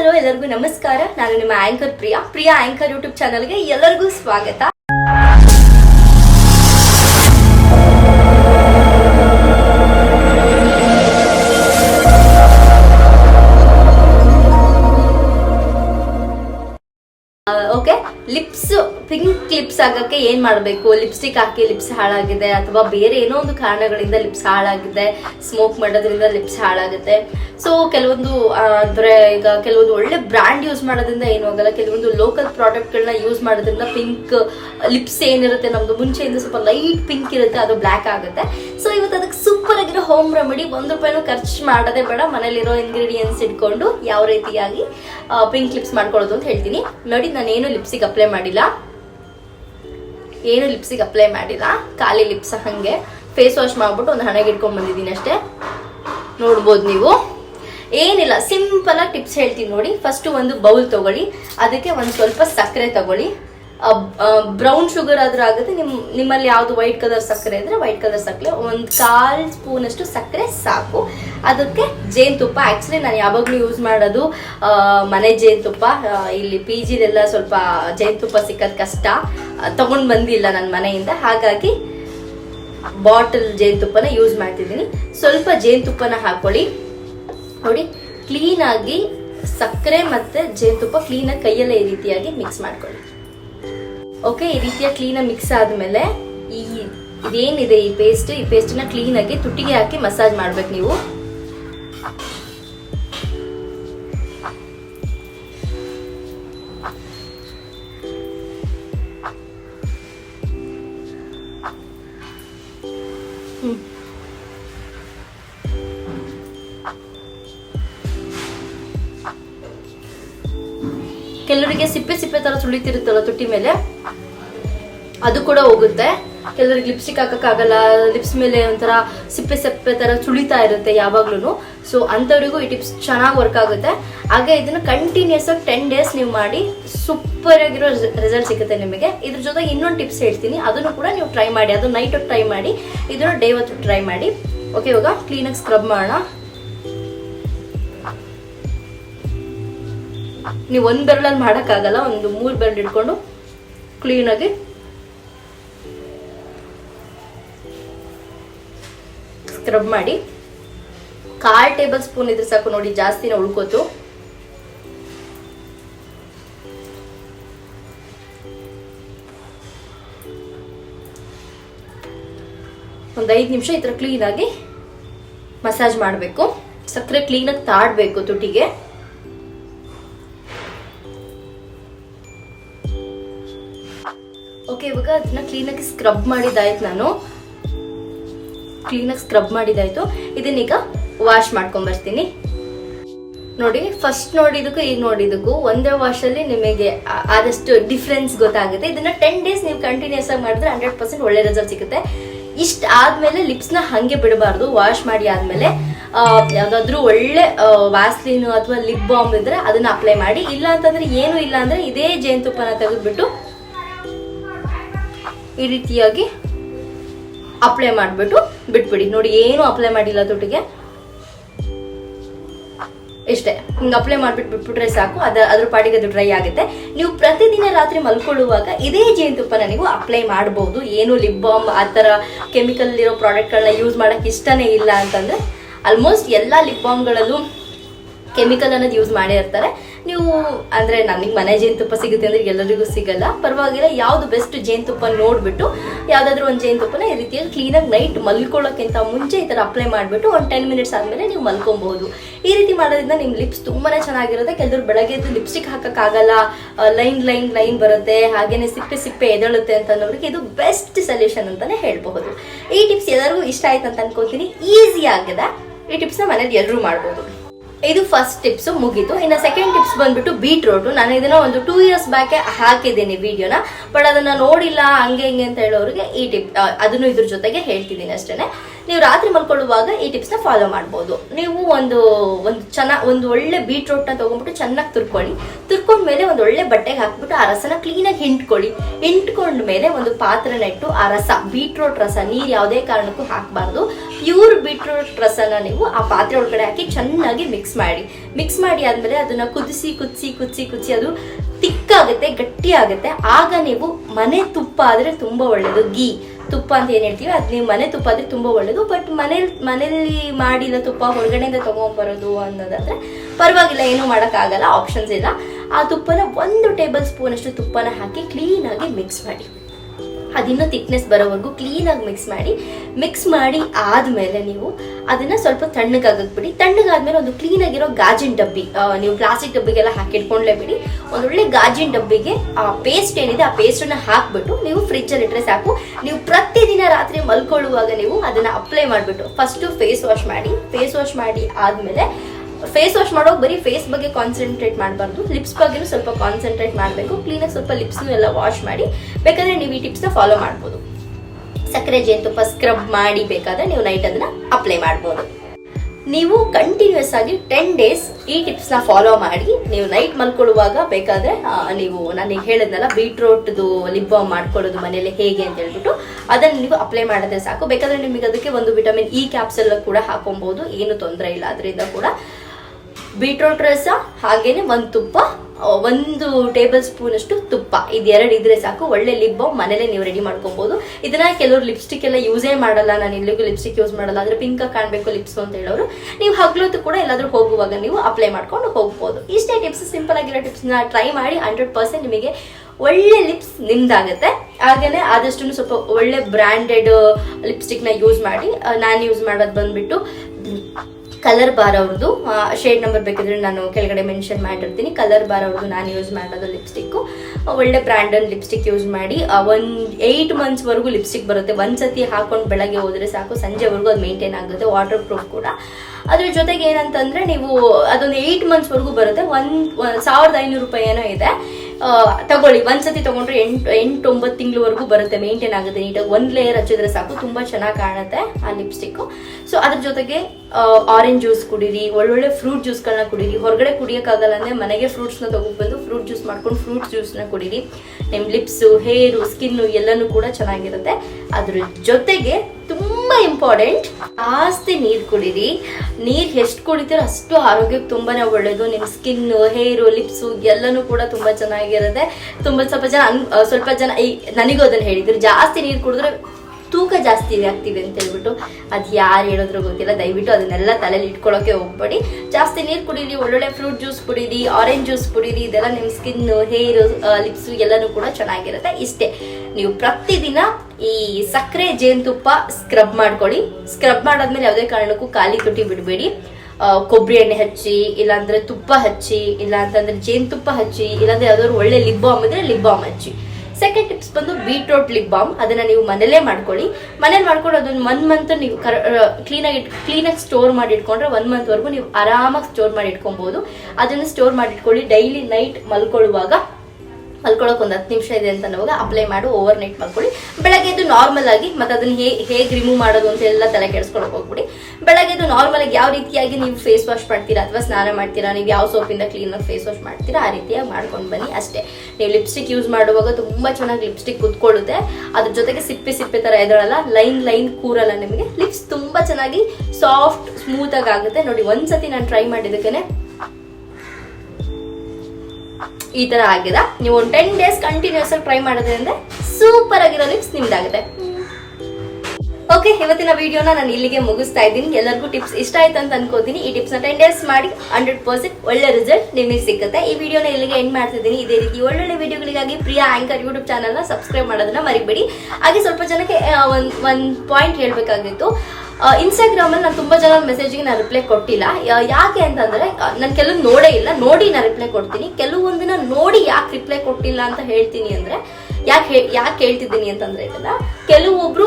Hello, ಎಲ್ಲರಿಗೂ ನಮಸ್ಕಾರ. ನಾನು ನಿಮ್ಮ anchor Priya. Priya anchor YouTube ಚಾನಲ್ಗೆ ಎಲ್ಲರಿಗೂ ಸ್ವಾಗತ. ಓಕೆ ಲಿಪ್ಸ್ ಪಿಂಕ್ ಲಿಪ್ಸ್ ಆಗಕ್ಕೆ ಏನ್ ಮಾಡಬೇಕು? ಲಿಪ್ಸ್ಟಿಕ್ ಹಾಕಿ ಲಿಪ್ಸ್ ಹಾಳಾಗಿದೆ, ಅಥವಾ ಬೇರೆ ಏನೋ ಒಂದು ಕಾರಣಗಳಿಂದ ಲಿಪ್ಸ್ ಹಾಳಾಗಿದೆ ಸ್ಮೋಕ್ ಮಾಡೋದ್ರಿಂದ ಲಿಪ್ಸ್ ಹಾಳಾಗುತ್ತೆ. ಸೊ ಕೆಲವೊಂದು ಅಂದ್ರೆ ಈಗ ಕೆಲವೊಂದು ಒಳ್ಳೆ ಬ್ರ್ಯಾಂಡ್ ಯೂಸ್ ಮಾಡೋದ್ರಿಂದ ಏನು ಆಗಲ್ಲ, ಕೆಲವೊಂದು ಲೋಕಲ್ ಪ್ರಾಡಕ್ಟ್ಗಳನ್ನ ಯೂಸ್ ಮಾಡೋದ್ರಿಂದ ಪಿಂಕ್ ಲಿಪ್ಸ್ ಏನಿರುತ್ತೆ, ನಮ್ದು ಮುಂಚೆಯಿಂದ ಸ್ವಲ್ಪ ಲೈಟ್ ಪಿಂಕ್ ಇರುತ್ತೆ, ಅದು ಬ್ಲ್ಯಾಕ್ ಆಗುತ್ತೆ. ಸೊ ಇವತ್ತು ಅದಕ್ಕೆ ಸೂಪರ್ ಆಗಿರೋ ಹೋಮ್ ರೆಮಿಡಿ ಒಂದು ರೂಪಾಯಿನೂ ಖರ್ಚು ಮಾಡೋದೇ ಬೇಡ. ಮನೇಲಿರೋ ಇಂಗ್ರೀಡಿಯೆಂಟ್ಸ್ ಇಟ್ಕೊಂಡು ಯಾವ ರೀತಿಯಾಗಿ ಪಿಂಕ್ ಲಿಪ್ಸ್ ಮಾಡ್ಕೊಳ್ಳೋದು ಅಂತ ಹೇಳ್ತೀನಿ. ನೋಡಿ ನಾನು ಏನು ಲಿಪ್ಸಿಗೆ ಅಪ್ಲೈ ಮಾಡಿಲ್ಲ. ಏನು ಲಿಪ್ಸಿಗೆ ಅಪ್ಲೈ ಮಾಡಿಲ್ಲ. ಖಾಲಿ ಲಿಪ್ಸ್ ಹಂಗೆ. ಫೇಸ್ ವಾಶ್ ಮಾಡ್ಬಿಟ್ಟು ಒಂದು ಹಣೆಗೆ ಇಟ್ಕೊಂಡು ಬಂದಿದ್ದೀನಿ ಅಷ್ಟೇ. ನೋಡ್ಬೋದು ನೀವು. ಏನಿಲ್ಲ ಸಿಂಪಲ್ ಆಗಿ ಟಿಪ್ಸ್ ಹೇಳ್ತೀನಿ ನೋಡಿ. ಫಸ್ಟ್ ಒಂದು ಬೌಲ್ ತಗೊಳ್ಳಿ. ಅದಕ್ಕೆ ಒಂದು ಸ್ವಲ್ಪ ಸಕ್ಕರೆ ತಗೊಳ್ಳಿ. ಬ್ರೌನ್ ಶುಗರ್ ಆದ್ರೂ ಆಗುತ್ತೆ. ನಿಮ್, ನಿಮ್ಮಲ್ಲಿ ಯಾವ್ದು ವೈಟ್ ಕಲರ್ ಸಕ್ಕರೆ ಇದ್ರೆ ವೈಟ್ ಕಲರ್ ಸಕ್ಕರೆ. ಒಂದು ಕಾಲ್ ಸ್ಪೂನ್ ಅಷ್ಟು ಸಕ್ಕರೆ ಸಾಕು. ಅದಕ್ಕೆ ಜೇನುತುಪ್ಪ. ಆಕ್ಚುಲಿ ನಾನು ಯಾವಾಗಲೂ ಯೂಸ್ ಮಾಡೋದು ಮನೆ ಜೇನುತುಪ್ಪ. ಇಲ್ಲಿ ಪಿ ಜಿಲೆಲ್ಲ ಸ್ವಲ್ಪ ಜೇನುತುಪ್ಪ ಸಿಕ್ಕದ್ ಕಷ್ಟ. ತಗೊಂಡ್ ಬಂದಿಲ್ಲ ನನ್ನ ಮನೆಯಿಂದ. ಹಾಗಾಗಿ ಬಾಟಲ್ ಜೇನುತುಪ್ಪನ ಯೂಸ್ ಮಾಡ್ತಿದ್ದೀನಿ. ಸ್ವಲ್ಪ ಜೇನುತುಪ್ಪನ ಹಾಕೊಳ್ಳಿ. ನೋಡಿ ಕ್ಲೀನಾಗಿ ಸಕ್ಕರೆ ಮತ್ತೆ ಜೇನುತುಪ್ಪ ಕ್ಲೀನಾಗಿ ಕೈಯಲ್ಲೇ ಈ ರೀತಿಯಾಗಿ ಮಿಕ್ಸ್ ಮಾಡ್ಕೊಳ್ಳಿ ಓಕೆ ಈ ರೀತಿಯ ಕ್ಲೀನಾಗಿ ಮಿಕ್ಸ್ ಆದಮೇಲೆ ಈ ಇದೇನಿದೆ ಈ ಪೇಸ್ಟ್ ಈ ಪೇಸ್ಟನ್ನ ಕ್ಲೀನಾಗಿ ತುಟ್ಟಿಗೆ ಹಾಕಿ ಮಸಾಜ್ ಮಾಡ್ಬೇಕು ನೀವು. ಕೆಲವರಿಗೆ ಸಿಪ್ಪೆ ಸಿಪ್ಪೆ ತರ ಸುಳಿತಿರುತ್ತಲ್ಲ ತುಟಿ ಮೇಲೆ, ಅದು ಕೂಡ ಹೋಗುತ್ತೆ. ಕೆಲವರಿಗೆ ಲಿಪ್ಸ್ಟಿಕ್ ಹಾಕಕ್ಕಾಗಲ್ಲ ಲಿಪ್ಸ್ ಮೇಲೆ ಒಂಥರ ಸಿಪ್ಪೆ ಸಿಪ್ಪೆ ತರ ಸುಳಿತಾ ಇರುತ್ತೆ ಯಾವಾಗ್ಲೂ ಸೊ ಅಂಥವ್ರಿಗೂ ಈ ಟಿಪ್ಸ್ ಚೆನ್ನಾಗಿ ವರ್ಕ್ ಆಗುತ್ತೆ. ಹಾಗೆ ಇದನ್ನ ಕಂಟಿನ್ಯೂಸ್ ಆಗಿ ಟೆನ್ ಡೇಸ್ ನೀವು ಮಾಡಿ ಸೂಪರ್ ಆಗಿರೋ ರಿಸಲ್ಟ್ ಸಿಗುತ್ತೆ ನಿಮಗೆ. ಇದ್ರ ಜೊತೆ ಇನ್ನೊಂದು ಟಿಪ್ಸ್ ಹೇಳ್ತೀನಿ. ಅದನ್ನು ಕೂಡ ನೀವು ಟ್ರೈ ಮಾಡಿ. ಅದು ನೈಟ್ ಟ್ರೈ ಮಾಡಿ. ಇದನ್ನು ಡೇ ಹೊತ್ತು ಟ್ರೈ ಮಾಡಿ. ಓಕೆ ಇವಾಗ ಕ್ಲೀನಾಗಿ ಸ್ಕ್ರಬ್ ಮಾಡೋಣ. ನೀವು ಒಂದು ಬೆರಳಲ್ಲಿ ಮಾಡೋಕ್ಕಾಗಲ್ಲ, ಒಂದು ಮೂರು ಬೆರಳು ಇಟ್ಕೊಂಡು ಕ್ಲೀನಾಗಿ ಸ್ಕ್ರಬ್ ಮಾಡಿ, ಕಾಲ್ ಟೇಬಲ್ ಸ್ಪೂನ್ ಇದ್ರೆ ಸಾಕು ನೋಡಿ, ಜಾಸ್ತಿನ ಉಳ್ಕೋತು. ಒಂದು ಐದು ನಿಮಿಷ ಈ ಥರ ಕ್ಲೀನಾಗಿ ಮಸಾಜ್ ಮಾಡಬೇಕು. ಸಕ್ಕರೆ ಕ್ಲೀನಾಗಿ ತಾಡಬೇಕು ತುಟಿಗೆ. ಅದನ್ನ ಕ್ಲೀನಾಗಿ ಸ್ಕ್ರಬ್ ಮಾಡಿದಾಯ್ತು ನಾನು. ಕ್ಲೀನಾಗಿ ಸ್ಕ್ರಬ್ ಮಾಡಿದಾಯ್ತು ಇದನ್ನೀಗ ವಾಶ್ ಮಾಡ್ಕೊಂಡ್ ಬರ್ತೀನಿ. ನೋಡಿ ಫಸ್ಟ್ ನೋಡಿದಕ್ಕೂ ಈಗ ನೋಡಿದಕ್ಕೂ ಒಂದೇ ವಾಶಲ್ಲಿ ನಿಮಗೆ ಆದಷ್ಟು ಡಿಫ್ರೆನ್ಸ್ ಗೊತ್ತಾಗುತ್ತೆ. ಇದನ್ನ ಟೆನ್ ಡೇಸ್ ನೀವು ಕಂಟಿನ್ಯೂಸ್ ಆಗಿ ಮಾಡಿದ್ರೆ ಹಂಡ್ರೆಡ್ ಪರ್ಸೆಂಟ್ ಒಳ್ಳೆ ರಿಸಲ್ಟ್ ಸಿಗುತ್ತೆ. ಇಷ್ಟ ಆದ್ಮೇಲೆ ಲಿಪ್ಸ್ನ ಹಂಗೆ ಬಿಡಬಾರ್ದು. ವಾಶ್ ಮಾಡಿ ಆದ್ಮೇಲೆ ಯಾವ್ದಾದ್ರು ಒಳ್ಳೆ ವಾಸ್ಲಿನ್ ಅಥವಾ ಲಿಪ್ ಬಾಂಬ್ ಇದ್ರೆ ಅದನ್ನ ಅಪ್ಲೈ ಮಾಡಿ. ಇಲ್ಲ ಅಂತಂದ್ರೆ ಏನು ಇಲ್ಲ ಅಂದ್ರೆ ಇದೇ ಜೇನುತುಪ್ಪನ ತೆಗೆದ್ಬಿಟ್ಟು ಈ ರೀತಿಯಾಗಿ ಅಪ್ಲೈ ಮಾಡಿಬಿಟ್ಟು ಬಿಟ್ಬಿಡಿ. ನೋಡಿ ಏನು ಅಪ್ಲೈ ಮಾಡಿಲ್ಲ ತುಟಿಗೆ ಇಷ್ಟೇ. ಹಿಂಗೆ ಅಪ್ಲೈ ಮಾಡ್ಬಿಟ್ಟು ಬಿಟ್ಬಿಟ್ರೆ ಸಾಕು. ಅದ ಅದ್ರ ಪಾಡಿಗೆ ಅದು ಡ್ರೈ ಆಗುತ್ತೆ. ನೀವು ಪ್ರತಿದಿನ ರಾತ್ರಿ ಮಲ್ಕೊಳ್ಳುವಾಗ ಇದೇ ಜೇನುತುಪ್ಪನ ನೀವು ಅಪ್ಲೈ ಮಾಡಬಹುದು ಏನು ಲಿಪ್ ಬಾಮ್ ಆ ಥರ ಕೆಮಿಕಲ್ ಇರೋ ಪ್ರಾಡಕ್ಟ್ಗಳನ್ನ ಯೂಸ್ ಮಾಡೋಕ್ಕೆ ಇಷ್ಟನೇ ಇಲ್ಲ ಅಂತಂದರೆ ಆಲ್ಮೋಸ್ಟ್ ಎಲ್ಲ ಲಿಪ್ ಬಾಮ್ಗಳಲ್ಲೂ ಕೆಮಿಕಲ್ ಅನ್ನೋದು ಯೂಸ್ ಮಾಡೇ ಇರ್ತಾರೆ. ನೀವು ಅಂದ್ರೆ ನನಗೆ ಮನೆ ಜೇನುತುಪ್ಪ ಸಿಗುತ್ತೆ ಅಂದ್ರೆ ಎಲ್ಲರಿಗೂ ಸಿಗಲ್ಲ. ಪರವಾಗಿಲ್ಲ, ಯಾವ್ದು ಬೆಸ್ಟ್ ಜೇನುತುಪ್ಪ ನೋಡ್ಬಿಟ್ಟು, ಯಾವ್ದಾದ್ರು ಒಂದು ಜೇನುತುಪ್ಪನ ಈ ರೀತಿಯಲ್ಲಿ ಕ್ಲೀನಾಗಿ ನೈಟ್ ಮಲ್ಕೊಳ್ಳೋಕ್ಕಿಂತ ಮುಂಚೆ ಈ ಥರ ಅಪ್ಲೈ ಮಾಡಿಬಿಟ್ಟು ಒಂದು ಟೆನ್ ಮಿನಿಟ್ಸ್ ಆದಮೇಲೆ ನೀವು ಮಲ್ಕೊಬಹುದು. ಈ ರೀತಿ ಮಾಡೋದ್ರಿಂದ ನಿಮ್ಮ ಲಿಪ್ಸ್ ತುಂಬಾ ಚೆನ್ನಾಗಿರುತ್ತೆ. ಕೆಲವರು ಬೆಳಗ್ಗೆ ಎದ್ದು ಲಿಪ್ಸ್ಟಿಕ್ ಹಾಕೋಕ್ಕಾಗಲ್ಲ ಲೈನ್ ಲೈನ್ ಲೈನ್ ಬರುತ್ತೆ, ಹಾಗೇನೆ ಸಿಪ್ಪೆ ಸಿಪ್ಪೆ ಎದಳುತ್ತೆ ಅಂತ ಇದು ಬೆಸ್ಟ್ ಸೊಲ್ಯೂಷನ್ ಅಂತಲೇ ಹೇಳಬಹುದು. ಈ ಟಿಪ್ಸ್ ಎಲ್ಲರಿಗೂ ಇಷ್ಟ ಆಯ್ತು ಅಂತ ಅನ್ಕೋತೀನಿ. ಈಸಿ ಆಗಿದೆ. ಈ ಟಿಪ್ಸ್ನ ಮನೇಲಿ ಎಲ್ಲರೂ ಮಾಡ್ಬೋದು. ಇದು ಫಸ್ಟ್ ಟಿಪ್ಸ್ ಮುಗೀತು. ಇನ್ನು ಸೆಕೆಂಡ್ ಟಿಪ್ಸ್ ಬಂದ್ಬಿಟ್ಟು ಬೀಟ್ರೋಟ್ ನಾನು ಇದನ್ನ ಒಂದು ಟೂ ಇಯರ್ಸ್ ಬ್ಯಾಕೆ ಹಾಕಿದ್ದೀನಿ ವಿಡಿಯೋನ ಬಟ್ ಅದನ್ನ ನೋಡಿಲ್ಲ, ಹಂಗೆ ಹಿಂಗೆ ಅಂತ ಹೇಳೋರಿಗೆ ಈ ಟಿಪ್ ಅದನ್ನು ಇದ್ರ ಜೊತೆಗೆ ಹೇಳ್ತಿದ್ದೀನಿ ಅಷ್ಟೇನೆ. ನೀವು ರಾತ್ರಿ ಮಲ್ಕೊಳ್ಳುವಾಗ ಈ ಟಿಪ್ಸ್ನ ಫಾಲೋ ಮಾಡ್ಬೋದು. ನೀವು ಒಂದು ಒಂದು ಚೆನ್ನಾಗಿ ಒಂದು ಒಳ್ಳೆ ಬೀಟ್ರೋಟ್ನ ತೊಗೊಂಡ್ಬಿಟ್ಟು ಚೆನ್ನಾಗಿ ತುರ್ಕೊಳ್ಳಿ. ತುರ್ಕೊಂಡ ಮೇಲೆ ಒಂದು ಒಳ್ಳೆ ಬಟ್ಟೆಗೆ ಹಾಕ್ಬಿಟ್ಟು ಆ ರಸನ ಕ್ಲೀನಾಗಿ ಹಿಂಡ್ಕೊಳ್ಳಿ ಹಿಂಡ್ಕೊಂಡ ಮೇಲೆ ಒಂದು ಪಾತ್ರೆನ ಇಟ್ಟು ಆ ರಸ ಬೀಟ್ರೋಟ್ ರಸ, ನೀರು ಯಾವುದೇ ಕಾರಣಕ್ಕೂ ಹಾಕಬಾರ್ದು. ಪ್ಯೂರ್ ಬೀಟ್ರೂಟ್ ರಸನ ನೀವು ಆ ಪಾತ್ರೆ ಒಳಗಡೆ ಹಾಕಿ ಚೆನ್ನಾಗಿ ಮಿಕ್ಸ್ ಮಾಡಿ. ಮಿಕ್ಸ್ ಮಾಡಿ ಆದಮೇಲೆ ಅದನ್ನ ಕುದಿಸಿ ಕುದಿಸಿ ಕುದಿಸಿ ಕುದಿಸಿ ಅದು ತಿಕ್ಕಾಗುತ್ತೆ ಗಟ್ಟಿ ಆಗುತ್ತೆ ಆಗ ನೀವು ಮನೆ ತುಪ್ಪ ಆದ್ರೆ ತುಂಬಾ ಒಳ್ಳೇದು. ಗೀ ತುಪ್ಪ ಅಂತ ಏನು ಹೇಳ್ತೀವಿ? ಅದು ನೀವು ಮನೆ ತುಪ್ಪ ಆದ್ರೆ ತುಂಬಾ ಒಳ್ಳೇದು. ಬಟ್ ಮನೇಲಿ ಮನೇಲಿ ಮಾಡಿದ ತುಪ್ಪ ಹೊರಗಡೆಯಿಂದ ತೊಗೊಂಬರೋದು ಅನ್ನೋದಾದ್ರೆ ಪರವಾಗಿಲ್ಲ, ಏನು ಮಾಡೋಕ್ಕಾಗಲ್ಲ. ಆಪ್ಷನ್ಸ್ ಇಲ್ಲ. ಆ ತುಪ್ಪನ ಒಂದು ಟೇಬಲ್ ಸ್ಪೂನ್ ಅಷ್ಟು ತುಪ್ಪನ ಹಾಕಿ ಕ್ಲೀನಾಗಿ ಮಿಕ್ಸ್ ಮಾಡಿ. ಅದಿನ್ನೂ ಥಿಕ್ನೆಸ್ ಬರೋವರೆಗೂ ಕ್ಲೀನಾಗಿ ಮಿಕ್ಸ್ ಮಾಡಿ ಮಿಕ್ಸ್ ಮಾಡಿ ಆದಮೇಲೆ ನೀವು ಅದನ್ನ ಸ್ವಲ್ಪ ತಣ್ಣಗಾಗಕ್ಕೆ ಬಿಡಿ ತಣ್ಣಗಾದ್ಮೇಲೆ ಒಂದು ಕ್ಲೀನಾಗಿರೋ ಗಾಜಿನ ಡಬ್ಬಿ ನೀವು ಪ್ಲಾಸ್ಟಿಕ್ ಡಬ್ಬಿಗೆಲ್ಲ ಹಾಕಿಟ್ಕೊಂಡ್ಲೇ ಬಿಡಿ ಒಂದೊಳ್ಳೆ ಗಾಜಿನ ಡಬ್ಬಿಗೆ, ಆ ಪೇಸ್ಟ್ ಏನಿದೆ ಆ ಪೇಸ್ಟನ್ನು ಹಾಕ್ಬಿಟ್ಟು ನೀವು ಫ್ರಿಜ್ಜಲ್ಲಿ ಇಟ್ಟರೆ ಸಾಕು. ನೀವು ಪ್ರತಿದಿನ ರಾತ್ರಿ ಮಲ್ಕೊಳ್ಳುವಾಗ ನೀವು ಅದನ್ನ ಅಪ್ಲೈ ಮಾಡಿಬಿಟ್ಟು ಫಸ್ಟು ಫೇಸ್ ವಾಶ್ ಮಾಡಿ ಫೇಸ್ ವಾಶ್ ಮಾಡಿ ಆದಮೇಲೆ ಫೇಸ್ ವಾಶ್ ಮಾಡೋ ಬರೀ ಫೇಸ್ ಬಗ್ಗೆ ಕಾನ್ಸಂಟ್ರೇಟ್ ಮಾಡಬಾರ್ದು. ಲಿಪ್ಸ್ ಬಗ್ಗೆನೂ ಸ್ವಲ್ಪ ಕಾನ್ಸಂಟ್ರೇಟ್ ಮಾಡಬೇಕು. ಕ್ಲೀನಾಗಿ ಸ್ವಲ್ಪ ಲಿಪ್ಸ್ನೂ ಎಲ್ಲ ವಾಶ್ ಮಾಡಿ. ಬೇಕಾದ್ರೆ ನೀವು ಈ ಟಿಪ್ಸ್ನ ಫಾಲೋ ಮಾಡ್ಬೋದು. ಸಕ್ಕರೆ, ಜೇನುತುಪ್ಪ ಸ್ಕ್ರಬ್ ಮಾಡಿ ಬೇಕಾದ್ರೆ ನೀವು ನೈಟ್ ಅದನ್ನ ಅಪ್ಲೈ ಮಾಡ್ಬೋದು. ನೀವು ಕಂಟಿನ್ಯೂಸ್ ಆಗಿ ಟೆನ್ ಡೇಸ್ ಈ ಟಿಪ್ಸ್ನ ಫಾಲೋ ಮಾಡಿ. ನೀವು ನೈಟ್ ಮಲ್ಕೊಳ್ಳುವಾಗ ಬೇಕಾದ್ರೆ ನೀವು ನೀವು ನನಗೆ ಹೇಳಿದ್ನಲ್ಲ ಬೀಟ್ರೋಟ್ದು ಲಿಪ್ ಬಾಮ್ ಮಾಡ್ಕೊಳ್ಳೋದು ಮನೆಯಲ್ಲಿ ಹೇಗೆ ಅಂತ ಹೇಳ್ಬಿಟ್ಟು ಅದನ್ನು ನೀವು ಅಪ್ಲೈ ಮಾಡಿದ್ರೆ ಸಾಕು. ಬೇಕಾದ್ರೆ ನಿಮಗೆ ಅದಕ್ಕೆ ಒಂದು ವಿಟಮಿನ್ ಇ ಕ್ಯಾಪ್ಸಲ್ ಕೂಡ ಹಾಕೊಬಹುದು ಏನು ತೊಂದರೆ ಇಲ್ಲ. ಅದರಿಂದ ಕೂಡ ಬೀಟ್ರೋಟ್ ರಸ, ಹಾಗೇನೆ ಒಂದು ತುಪ್ಪ ಒಂದು ಟೇಬಲ್ ಸ್ಪೂನ್ ಅಷ್ಟು ತುಪ್ಪ. ಇದೆರಡು ಇದ್ರೆ ಸಾಕು. ಒಳ್ಳೆ ಲಿಪ್ ಬಾಮ್ ಮನೇಲೆ ನೀವು ರೆಡಿ ಮಾಡ್ಕೊಬಹುದು ಇದನ್ನ ಕೆಲವರು ಲಿಪ್ಸ್ಟಿಕ್ ಎಲ್ಲ ಯೂಸೇ ಮಾಡಲ್ಲ. ನಾನು ಎಲ್ಲಿಗೂ ಲಿಪ್ಸ್ಟಿಕ್ ಯೂಸ್ ಮಾಡಲ್ಲ. ಅಂದ್ರೆ ಪಿಂಕ್ ಕಾಣಬೇಕು ಲಿಪ್ಸ್ ಅಂತ ಹೇಳೋರು. ನೀವು ಹಗ್ಲೊತ್ತು ಕೂಡ ಎಲ್ಲಾದ್ರೂ ಹೋಗುವಾಗ ನೀವು ಅಪ್ಲೈ ಮಾಡ್ಕೊಂಡು ಹೋಗ್ಬೋದು. ಇಷ್ಟೇ ಟಿಪ್ಸ್ ಸಿಂಪಲ್ ಆಗಿರೋ ಟಿಪ್ಸ್ನ ಟ್ರೈ ಮಾಡಿ ಹಂಡ್ರೆಡ್ ಪರ್ಸೆಂಟ್ ನಿಮಗೆ ಒಳ್ಳೆ ಲಿಪ್ಸ್ ನಿಮ್ದಾಗುತ್ತೆ. ಹಾಗೇನೆ ಆದಷ್ಟು ಸ್ವಲ್ಪ ಒಳ್ಳೆ ಬ್ರ್ಯಾಂಡೆಡ್ ಲಿಪ್ಸ್ಟಿಕ್ನ ಯೂಸ್ ಮಾಡಿ ನಾನು ಯೂಸ್ ಮಾಡೋದು ಬಂದ್ಬಿಟ್ಟು ಕಲರ್ ಬಾರ್ ಅವ್ರದ್ದು. ಶೇಡ್ ನಂಬರ್ ಬೇಕಿದ್ರೆ ನಾನು ಕೆಳಗಡೆ ಮೆನ್ಷನ್ ಮಾಡಿರ್ತೀನಿ. ಕಲರ್ ಬಾರ್ ಅವ್ರದ್ದು ನಾನು ಯೂಸ್ ಮಾಡೋದು ಲಿಪ್ಸ್ಟಿಕ್ಕು ಒಳ್ಳೆ ಬ್ರ್ಯಾಂಡನ್ ಲಿಪ್ಸ್ಟಿಕ್ ಯೂಸ್ ಮಾಡಿ ಒಂದು ಏಯ್ಟ್ ಮಂತ್ಸ್ವರೆಗೂ ಲಿಪ್ಸ್ಟಿಕ್ ಬರುತ್ತೆ. ಒಂದ್ಸತಿ ಹಾಕೊಂಡು ಬೆಳಗ್ಗೆ ಹೋದರೆ ಸಾಕು ಸಂಜೆವರೆಗೂ ಅದು ಮೇಂಟೈನ್ ಆಗುತ್ತೆ ವಾಟರ್ ಪ್ರೂಫ್ ಕೂಡ. ಅದ್ರ ಜೊತೆಗೆ ಏನಂತಂದರೆ ನೀವು ಅದೊಂದು ಏಯ್ಟ್ ಮಂತ್ಸ್ವರೆಗೂ ಬರುತ್ತೆ. ಒಂದು ಸಾವಿರದ ಐನೂರು ರೂಪಾಯಿ ಏನೋ ಇದೆ ತಗೊಳ್ಳಿ. ಒಂದ್ಸತಿ ತಗೊಂಡ್ರೆ ಎಂಟು ಎಂಟು ಒಂಬತ್ತು ತಿಂಗಳವರೆಗೂ ಬರುತ್ತೆ ಮೇಂಟೈನ್ ಆಗುತ್ತೆ ನೀಟಾಗಿ ಒಂದು ಲೇಯರ್ ಹಚ್ಚಿದ್ರೆ ಸಾಕು, ತುಂಬ ಚೆನ್ನಾಗಿ ಕಾಣುತ್ತೆ ಆ ಲಿಪ್ಸ್ಟಿಕ್ಕು ಸೊ ಅದ್ರ ಜೊತೆಗೆ ಆರೆಂಜ್ ಜ್ಯೂಸ್ ಕುಡೀರಿ, ಒಳ್ಳೊಳ್ಳೆ ಫ್ರೂಟ್ ಜ್ಯೂಸ್ಗಳನ್ನ ಕುಡೀರಿ. ಹೊರಗಡೆ ಕುಡಿಯೋಕ್ಕಾಗಲ್ಲ ಅಂದ್ರೆ ಮನೆಗೆ ಫ್ರೂಟ್ಸ್ನ ತಗೊಂಡ್ಬಂದು ಫ್ರೂಟ್ ಜ್ಯೂಸ್ ಮಾಡ್ಕೊಂಡು ಫ್ರೂಟ್ ಜ್ಯೂಸ್ನ ಕುಡೀರಿ. ನಿಮ್ಮ ಲಿಪ್ಸು ಹೇರು ಸ್ಕಿನ್ನು ಎಲ್ಲನೂ ಕೂಡ ಚೆನ್ನಾಗಿರುತ್ತೆ. ಅದ್ರ ಜೊತೆಗೆ ತುಂಬಾ ಇಂಪಾರ್ಟೆಂಟ್ ಜಾಸ್ತಿ ನೀರು ಕುಡೀರಿ. ನೀರು ಎಷ್ಟು ಕುಡಿತೀರೋ ಅಷ್ಟು ಆರೋಗ್ಯಕ್ಕೆ ತುಂಬಾನೇ ಒಳ್ಳೇದು. ನಿಮ್ಮ ಸ್ಕಿನ್ ಹೇರು ಲಿಪ್ಸು ಎಲ್ಲನೂ ಕೂಡ ತುಂಬಾ ಚೆನ್ನಾಗಿರುತ್ತೆ. ತುಂಬಾ ಸ್ವಲ್ಪ ಜನ ಸ್ವಲ್ಪ ಜನ ಈ, ನನಗೂ ಅದನ್ನ ಹೇಳಿದ್ರು. ಜಾಸ್ತಿ ನೀರು ಕುಡಿದ್ರೆ ತೂಕ ಜಾಸ್ತಿ ಆಗ್ತಿದೆ ಅಂತ ಹೇಳ್ಬಿಟ್ಟು ಅದು ಯಾರು ಹೇಳಿದ್ರು ಗೊತ್ತಿಲ್ಲ. ದಯವಿಟ್ಟು ಅದನ್ನೆಲ್ಲ ತಲೆಯಲ್ಲಿ ಇಟ್ಕೊಳ್ಳೋಕೆ ಹೋಗ್ಬೇಡಿ. ಜಾಸ್ತಿ ನೀರು ಕುಡೀರಿ ಒಳ್ಳೊಳ್ಳೆ ಫ್ರೂಟ್ ಜ್ಯೂಸ್ ಕುಡೀರಿ ಆರೆಂಜ್ ಜ್ಯೂಸ್ ಕುಡೀರಿ ಇದೆಲ್ಲ ನಿಮ್ಮ ಸ್ಕಿನ್ ಹೇರು ಲಿಪ್ಸು ಎಲ್ಲನೂ ಕೂಡ ಚೆನ್ನಾಗಿರುತ್ತೆ. ಇಷ್ಟೇ. ನೀವು ಪ್ರತಿದಿನ ಈ ಸಕ್ಕರೆ ಜೇನುತುಪ್ಪ ಸ್ಕ್ರಬ್ ಮಾಡ್ಕೊಳ್ಳಿ. ಸ್ಕ್ರಬ್ ಮಾಡಾದ್ಮೇಲೆ ಯಾವುದೇ ಕಾರಣಕ್ಕೂ ಖಾಲಿ ತುಟಿ ಬಿಡಬೇಡಿ. ಕೊಬ್ಬರಿ ಎಣ್ಣೆ ಹಚ್ಚಿ, ಇಲ್ಲಾಂದ್ರೆ ತುಪ್ಪ ಹಚ್ಚಿ ಇಲ್ಲ ಅಂತಂದ್ರೆ ಜೇನುತುಪ್ಪ ಹಚ್ಚಿ, ಇಲ್ಲಾಂದ್ರೆ ಯಾವ್ದಾದ್ರು ಒಳ್ಳೆ ಲಿಬ್ಬಾಮ್ ಇದ್ರೆ ಲಿಬ್ಬಾಮ್ ಹಚ್ಚಿ. ಸೆಕೆಂಡ್ ಟಿಪ್ಸ್ ಬಂದು ಬೀಟ್ರೋಟ್ ಲಿಪ್ ಬಾಮ್ ಅದನ್ನ ನೀವು ಮನೇಲೇ ಮಾಡ್ಕೊಳ್ಳಿ. ಮನೇಲಿ ಮಾಡ್ಕೊಂಡು ಅದನ್ನ ಒನ್ ಮಂತ್ ನೀವು ಕ್ಲೀನಾಗಿ ಕ್ಲೀನಾಗಿ ಸ್ಟೋರ್ ಮಾಡಿ ಇಟ್ಕೊಂಡ್ರೆ ಒನ್ ಮಂತ್ ವರೆಗೂ ನೀವು ಆರಾಮಾಗಿ ಸ್ಟೋರ್ ಮಾಡಿ ಇಟ್ಕೊಬಹುದು ಅದನ್ನ ಸ್ಟೋರ್ ಮಾಡಿ ಇಟ್ಕೊಳ್ಳಿ. ಡೈಲಿ ನೈಟ್ ಮಲ್ಕೊಳ್ಳುವಾಗ ಮಲ್ಕೊಳ್ಳೋಕೆ ಒಂದು ಹತ್ತು ನಿಮಿಷ ಇದೆ ಅಂತ ಅನ್ನುವಾಗ ಅಪ್ಲೈ ಮಾಡು ಓವರ್ ನೈಟ್ ಮಾಡ್ಕೊಳ್ಳಿ ಬೆಳಗ್ಗೆ ಎದ್ದು ನಾರ್ಮಲ್ ಆಗಿ ಮತ್ತೆ ಅದನ್ನ ಹೇ, ಹೇಗೆ ರಿಮೂವ್ ಮಾಡೋದು ಅಂತ ಎಲ್ಲ ತಲೆ ಕೆಡಿಸ್ಕೊಳಕ್ ಹೋಗ್ಬಿಡಿ. ಬೆಳಗ್ಗೆ ಎದ್ದು ನಾರ್ಮಲ್ ಆಗಿ ಯಾವ ರೀತಿಯಾಗಿ ನೀವು ಫೇಸ್ ವಾಶ್ ಮಾಡ್ತೀರಾ ಅಥವಾ ಸ್ನಾನ ಮಾಡ್ತೀರಾ, ನೀವು ಯಾವ ಸೋಪಿಂದ ಕ್ಲೀನ್ ಆಗಿ ಫೇಸ್ ವಾಶ್ ಮಾಡ್ತೀರಾ ಆ ರೀತಿಯಾಗಿ ಮಾಡ್ಕೊಂಡು ಬನ್ನಿ ಅಷ್ಟೇ. ನೀವು ಲಿಪ್ಸ್ಟಿಕ್ ಯೂಸ್ ಮಾಡುವಾಗ ತುಂಬಾ ಚೆನ್ನಾಗಿ ಲಿಪ್ಸ್ಟಿಕ್ ಕುತ್ಕೊಳ್ಳುತ್ತೆ. ಅದ್ರ ಜೊತೆಗೆ ಸಿಪ್ಪೆ ಸಿಪ್ಪೆ ತರ ಎದುರಲ್ಲ ಲೈನ್ ಲೈನ್ ಕೂರಲ್ಲ ನಿಮಗೆ. ಲಿಪ್ಸ್ ತುಂಬಾ ಚೆನ್ನಾಗಿ ಸಾಫ್ಟ್ ಸ್ಮೂತಾಗಿ ಆಗಿ ಆಗುತ್ತೆ. ನೋಡಿ ಒಂದ್ಸತಿ ನಾನು ಟ್ರೈ ಮಾಡಿದ್ದಕ್ಕೆ ಈ ತರ ಆಗಿದೆ. ನೀವು ಒಂದು ಟೆನ್ ಡೇಸ್ ಕಂಟಿನ್ಯೂಸ್ ಆಗಿ ಟ್ರೈ ಮಾಡೋದ್ರಿಂದ ಸೂಪರ್ ಆಗಿರೋ ಲಿಪ್ಸ್ ನಿಮ್ದಾಗುತ್ತೆ. ಓಕೆ ಇವತ್ತಿನ ವಿಡಿಯೋನ ನಾನು ಇಲ್ಲಿಗೆ ಮುಗಿಸ್ತಾ ಇದ್ದೀನಿ. ಎಲ್ಲರಿಗೂ ಟಿಪ್ಸ್ ಇಷ್ಟ ಆಯ್ತು ಅಂತ ಅನ್ಕೋತೀನಿ. ಈ ಟಿಪ್ಸ್ನ ಟೆನ್ ಡೇಸ್ ಮಾಡಿ ಹಂಡ್ರೆಡ್ ಪರ್ಸೆಂಟ್ ಒಳ್ಳೆ ರಿಸಲ್ಟ್ ನಿಮಗೆ ಸಿಗುತ್ತೆ ಈ ವಿಡಿಯೋನ ಇಲ್ಲಿಗೆ ಎಂಡ್ ಮಾಡ್ತಿದ್ದೀನಿ ಇದೇ ರೀತಿ ಒಳ್ಳೊಳ್ಳೆ ವಿಡಿಯೋಗಳಿಗಾಗಿ ಪ್ರಿಯಾ ಆಂಕರ್ ಯೂಟ್ಯೂಬ್ ಚಾನಲ್ನ ಸಬ್ಸ್ಕ್ರೈಬ್ ಮಾಡೋದನ್ನ ಮರಿಬೇಡಿ. ಹಾಗೆ ಸ್ವಲ್ಪ ಜನಕ್ಕೆ ಒಂದು ಒಂದು ಪಾಯಿಂಟ್ ಹೇಳಬೇಕಾಗಿತ್ತು. ಇನ್ಸ್ಟಾಗ್ರಾಮ್ ಅಲ್ಲಿ ನಾನು ತುಂಬಾ ಜನ ಮೆಸೇಜಿಗೆ ನಾನು ರಿಪ್ಲೈ ಕೊಟ್ಟಿಲ್ಲ. ಯಾಕೆ ಅಂತಂದ್ರೆ ನಾನು ಕೆಲವು ನೋಡೇ ಇಲ್ಲ. ನೋಡಿ ನಾನು ರಿಪ್ಲೈ ಕೊಡ್ತೀನಿ. ಕೆಲವೊಂದಿನ ನೋಡಿ ಯಾಕೆ ರಿಪ್ಲೈ ಕೊಟ್ಟಿಲ್ಲ ಅಂತ ಹೇಳ್ತೀನಿ ಅಂದ್ರೆ, ಯಾಕೆ ಯಾಕೆ ಹೇಳ್ತಿದ್ದೀನಿ ಅಂತಂದ್ರೆ ಇದನ್ನ, ಕೆಲವೊಬ್ರು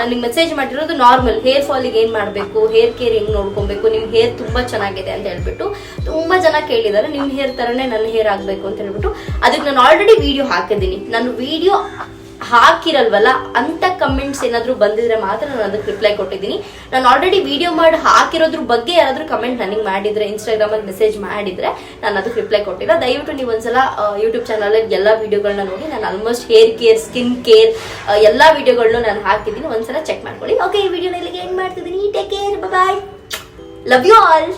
ನನಗೆ ಮೆಸೇಜ್ ಮಾಡಿರೋದು ನಾರ್ಮಲ್ ಹೇರ್ ಫಾಲಿಗೆ ಏನು ಮಾಡಬೇಕು? ಹೇರ್ ಕೇರ್ ಹೆಂಗ್ ನೋಡ್ಕೊಬೇಕು? ನಿಮ್ಮ ಹೇರ್ ತುಂಬ ಚೆನ್ನಾಗಿದೆ ಅಂತ ಹೇಳ್ಬಿಟ್ಟು ತುಂಬ ಜನ ಕೇಳಿದ್ದಾರೆ ನಿಮ್ಮ ಹೇರ್ ಥರನೇ ನನ್ನ ಹೇರ್ ಆಗಬೇಕು ಅಂತ ಹೇಳ್ಬಿಟ್ಟು, ಅದಕ್ಕೆ ನಾನು ಆಲ್ರೆಡಿ ವಿಡಿಯೋ ಹಾಕಿದ್ದೀನಿ. ನಾನು ವಿಡಿಯೋ ಹಾಕಿರಲ್ವಲ್ಲ? ಅಂತ ಕಮೆಂಟ್ಸ್ ಏನಾದರೂ ಬಂದಿದ್ರೆ ಮಾತ್ರ ನಾನು ಅದಕ್ಕೆ ರಿಪ್ಲೈ ಕೊಟ್ಟಿದ್ದೀನಿ. ನಾನು ಆಲ್ರೆಡಿ ವಿಡಿಯೋ ಮಾಡಿ ಹಾಕಿರೋದ್ರ ಬಗ್ಗೆ ಯಾರಾದರೂ ಕಮೆಂಟ್ ನನಗೆ ಮಾಡಿದ್ರೆ ಇನ್ಸ್ಟಾಗ್ರಾಮಲ್ಲಿ ಮೆಸೇಜ್ ಮಾಡಿದ್ರೆ ನಾನು ಅದಕ್ಕೆ ರಿಪ್ಲೈ ಕೊಟ್ಟಿಲ್ಲ. ದಯವಿಟ್ಟು ನೀವು ಒಂದ್ಸಲ ಯೂಟ್ಯೂಬ್ ಚಾನಲಲ್ಲಿ ಎಲ್ಲ ವಿಡಿಯೋಗಳನ್ನ ನೋಡಿ. ನಾನು almost hair care skin care ಎಲ್ಲ ವಿಡಿಯೋಗಳನ್ನೂ ನಾನು ಹಾಕಿದ್ದೀನಿ. ಒಂದ್ಸಲ ಚೆಕ್ ಮಾಡ್ಕೊಳ್ಳಿ. ಓಕೆ ಈ ವಿಡಿಯೋನ ಇಲ್ಲಿಗೆ ಎಂಡ್ ಮಾಡ್ತಿದ್ದೀನಿ. Take care bye love you all